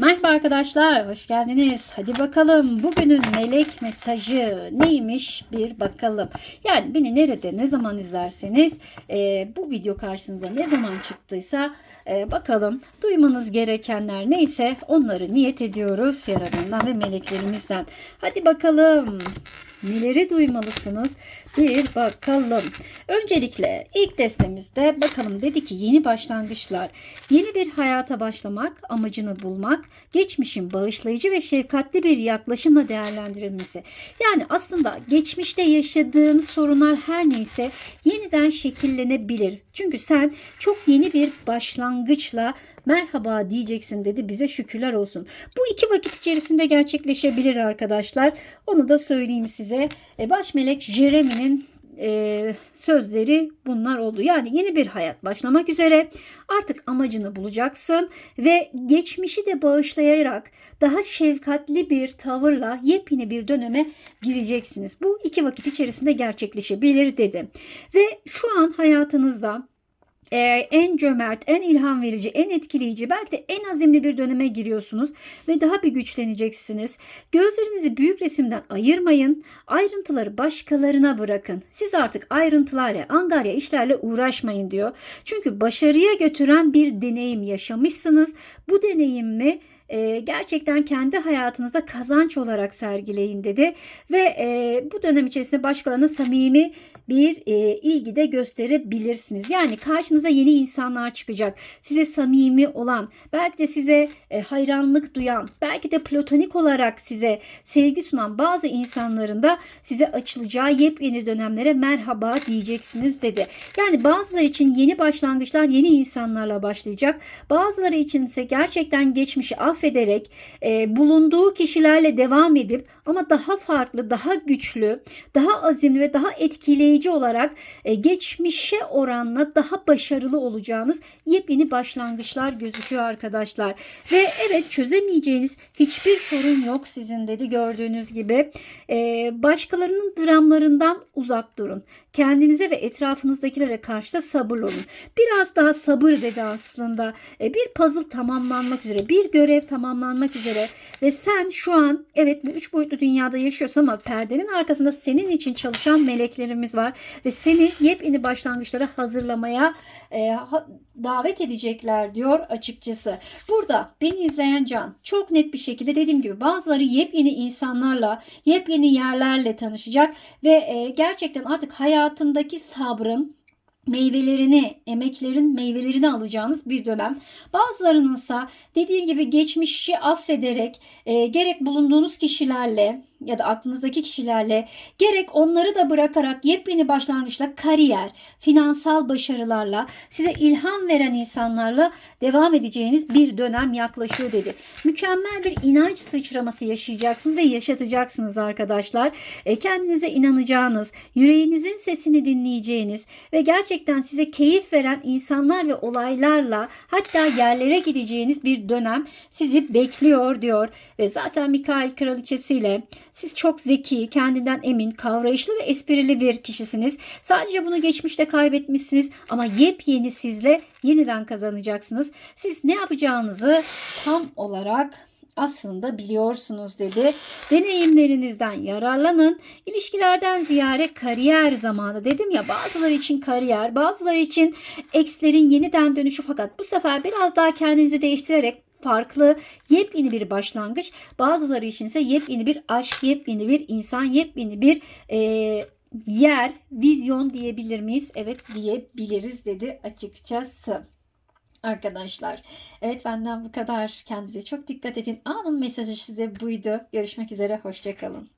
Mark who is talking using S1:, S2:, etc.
S1: Merhaba arkadaşlar, hoş geldiniz. Hadi bakalım bugünün melek mesajı neymiş bir bakalım. Yani beni nerede, ne zaman izlerseniz e, bu video karşınıza ne zaman çıktıysa e, bakalım duymanız gerekenler neyse onları niyet ediyoruz Yaradan'dan ve meleklerimizden. Hadi bakalım neleri duymalısınız bir bakalım. Öncelikle ilk destemizde bakalım dedi ki yeni başlangıçlar, yeni bir hayata başlamak, amacını bulmak, geçmişin bağışlayıcı ve şefkatli bir yaklaşımla değerlendirilmesi. Yani aslında geçmişte yaşadığın sorunlar her neyse yeniden şekillenebilir. Çünkü sen çok yeni bir başlangıçla merhaba diyeceksin dedi bize şükürler olsun. Bu iki vakit içerisinde gerçekleşebilir arkadaşlar. Onu da söyleyeyim size. E, Baş melek Jeremy'nin e, sözleri bunlar oldu. Yani yeni bir hayat başlamak üzere artık amacını bulacaksın ve geçmişi de bağışlayarak daha şefkatli bir tavırla yepyeni bir döneme gireceksiniz. Bu iki vakit içerisinde gerçekleşebilir dedi. Ve şu an hayatınızda e, en cömert, en ilham verici, en etkileyici, belki de en azimli bir döneme giriyorsunuz ve daha bir güçleneceksiniz. Gözlerinizi büyük resimden ayırmayın, ayrıntıları başkalarına bırakın. Siz artık ayrıntılarla, angarya işlerle uğraşmayın diyor. Çünkü başarıya götüren bir deneyim yaşamışsınız. Bu deneyimi e, gerçekten kendi hayatınızda kazanç olarak sergileyin dedi ve e, bu dönem içerisinde başkalarına samimi bir e, ilgi de gösterebilirsiniz. Yani karşınıza yeni insanlar çıkacak. Size samimi olan, belki de size e, hayranlık duyan, belki de platonik olarak size sevgi sunan bazı insanların da size açılacağı yepyeni dönemlere merhaba diyeceksiniz dedi. Yani bazıları için yeni başlangıçlar yeni insanlarla başlayacak. Bazıları için ise gerçekten geçmişi affederek e, bulunduğu kişilerle devam edip ama daha farklı, daha güçlü, daha azimli ve daha etkileyici olarak e, geçmişe oranla daha başarılı olacağınız yepyeni başlangıçlar gözüküyor arkadaşlar. Ve evet çözemeyeceğiniz hiçbir sorun yok sizin dedi gördüğünüz gibi. E, başkalarının dramlarından uzak durun. Kendinize ve etrafınızdakilere karşı da sabırlı olun. Biraz daha sabır dedi aslında. E, bir puzzle tamamlanmak üzere, bir görev tamamlanmak üzere. Ve sen şu an evet bu üç boyutlu dünyada yaşıyorsun ama perdenin arkasında senin için çalışan meleklerimiz var. Ve seni yepyeni başlangıçlara hazırlamaya e, davet edecekler diyor açıkçası. Burada beni izleyen can çok net bir şekilde dediğim gibi bazıları yepyeni insanlarla, yepyeni yerlerle tanışacak. Ve e, gerçekten artık hayatındaki sabrın, meyvelerini, emeklerin meyvelerini alacağınız bir dönem. Bazılarının ise dediğim gibi geçmişi affederek e, gerek bulunduğunuz kişilerle ya da aklınızdaki kişilerle gerek onları da bırakarak yepyeni başlangıçla kariyer, finansal başarılarla size ilham veren insanlarla devam edeceğiniz bir dönem yaklaşıyor dedi. Mükemmel bir inanç sıçraması yaşayacaksınız ve yaşatacaksınız arkadaşlar. E, kendinize inanacağınız, yüreğinizin sesini dinleyeceğiniz ve gerçekten size keyif veren insanlar ve olaylarla hatta yerlere gideceğiniz bir dönem sizi bekliyor diyor. Ve zaten Mikail kraliçesiyle siz çok zeki, kendinden emin, kavrayışlı ve esprili bir kişisiniz. Sadece bunu geçmişte kaybetmişsiniz ama yepyeni sizle yeniden kazanacaksınız. Siz ne yapacağınızı tam olarak aslında biliyorsunuz dedi. Deneyimlerinizden yararlanın. İlişkilerden ziyare kariyer zamanı dedim ya bazıları için kariyer, bazıları için ekslerin yeniden dönüşü fakat bu sefer biraz daha kendinizi değiştirerek farklı yepyeni bir başlangıç. Bazıları için ise yepyeni bir aşk, yepyeni bir insan, yepyeni bir e, yer, vizyon diyebilir miyiz? Evet diyebiliriz dedi açıkçası. Arkadaşlar evet benden bu kadar kendinize çok dikkat edin anın mesajı size buydu görüşmek üzere hoşçakalın